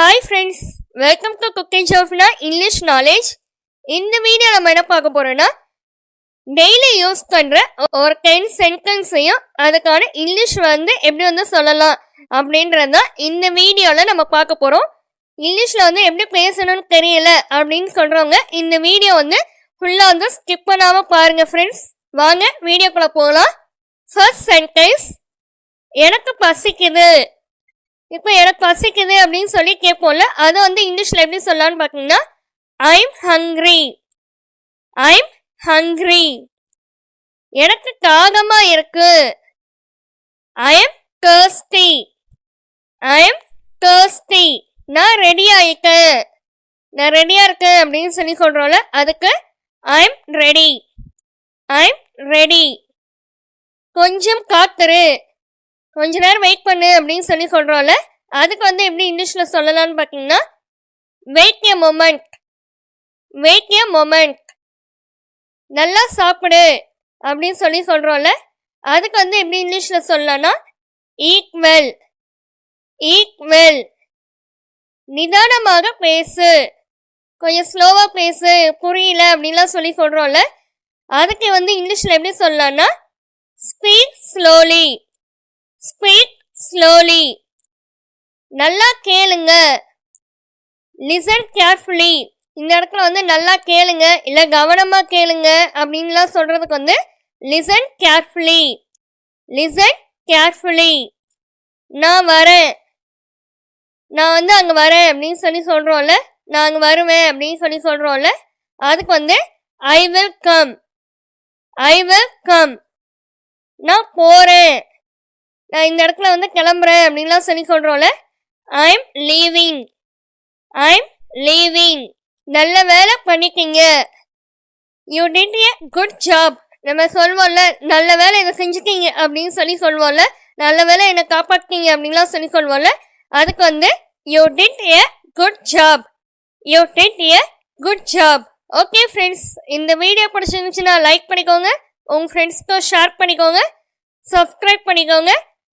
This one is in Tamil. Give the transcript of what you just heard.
Hi friends welcome to cooking Shofna English knowledge இந்த வீடியோ நம்ம என்ன பார்க்க போகிறோன்னா டெய்லி யூஸ் பண்ணுற ஒரு டென் சென்டென்ஸையும் அதுக்கான இங்கிலீஷ் வந்து எப்படி வந்து சொல்லலாம் அப்படின்றது தான் இந்த வீடியோவில் நம்ம பார்க்க போகிறோம் இங்கிலீஷில் வந்து எப்படி பேசணும்னு தெரியல அப்படின்னு சொல்கிறவங்க இந்த வீடியோ வந்து ஃபுல்லாக வந்து ஸ்கிப் பண்ணாமல் பாருங்கள் ஃப்ரெண்ட்ஸ் வாங்க வீடியோக்குள்ளே போகலாம் ஃபர்ஸ்ட் சென்டென்ஸ் எனக்கு பசிக்குது. இப்போ எனக்கு பசிக்குது அப்படின்னு சொல்லி கேட்போம்ல அதை வந்து இங்கிலீஷில் எப்படி சொல்லலாம்னு பார்த்தீங்கன்னா ஐம் ஹங்க்ரி ஐம் ஹங்க்ரி எனக்கு தாகமாக இருக்கு. I am thirsty. I am நான் ரெடி ஆயிட்டேன் நான் ரெடியாக இருக்கேன் அப்படின்னு சொல்லி சொல்கிறோம்ல அதுக்கு ஐ ரெடி ஐ ரெடி கொஞ்சம் காத்துரு. கொஞ்ச நேரம் வெயிட் பண்ணு அப்படின்னு சொல்லி சொல்கிறோம்ல அதுக்கு வந்து எப்படி இங்கிலீஷில் சொல்லலாம்னு பார்த்தீங்கன்னா wait a moment wait a moment நல்லா சாப்பிடு அப்படின்னு சொல்லி சொல்கிறோம்ல அதுக்கு வந்து எப்படி இங்கிலீஷில் சொல்லலாம்னா ஈக்வெல் வெல் வெல் நிதானமாக பேசு கொஞ்சம் ஸ்லோவாக பேசு புரியல அப்படின்லாம் சொல்லி சொல்கிறோம்ல அதுக்கு வந்து இங்கிலீஷில் எப்படி சொல்லலாம்னா ஸ்பீக் ஸ்லோலி ஸ்பீக் ஸ்லோலி நல்லா கேளுங்க. லிசன் கேர்ஃபுல்லி இந்த இடத்துல வந்து நல்லா கேளுங்க. இல்லை கவனமாக கேளுங்க அப்படின்லாம் சொல்கிறதுக்கு வந்து லிசன் கேர்ஃபுல்லி லிசன் கேர்ஃபுல்லி நான் வரேன். நான் வந்து அங்கே வரேன் அப்படின்னு சொல்லி சொல்கிறோம்ல நான் அங்கே வருவேன் அப்படின்னு சொல்லி சொல்கிறோம்ல அதுக்கு வந்து I will come I will come நான் போகிறேன் நான் இந்த இடத்துல வந்து கிளம்புறேன் அப்படின்லாம் சொல்லி சொல்கிறோம்ல ஐம் லீவிங் ஐம் லீவிங் நல்ல வேலை பண்ணிக்கிங்க. You did a good job நம்ம சொல்வோம்ல நல்ல வேலை இதை செஞ்சுக்கிங்க அப்படின்னு சொல்லி சொல்வோம்ல நல்ல வேலை என்னை காப்பாற்றிங்க அப்படின்லாம் சொல்லி சொல்வோம்ல அதுக்கு வந்து you did a good job you did a good job okay friends இந்த வீடியோ பிடிச்சிருந்துச்சுன்னா லைக் பண்ணிக்கோங்க. உங்கள் ஃப்ரெண்ட்ஸ்க்கும் ஷேர் பண்ணிக்கோங்க. சப்ஸ்கிரைப் பண்ணிக்கோங்க.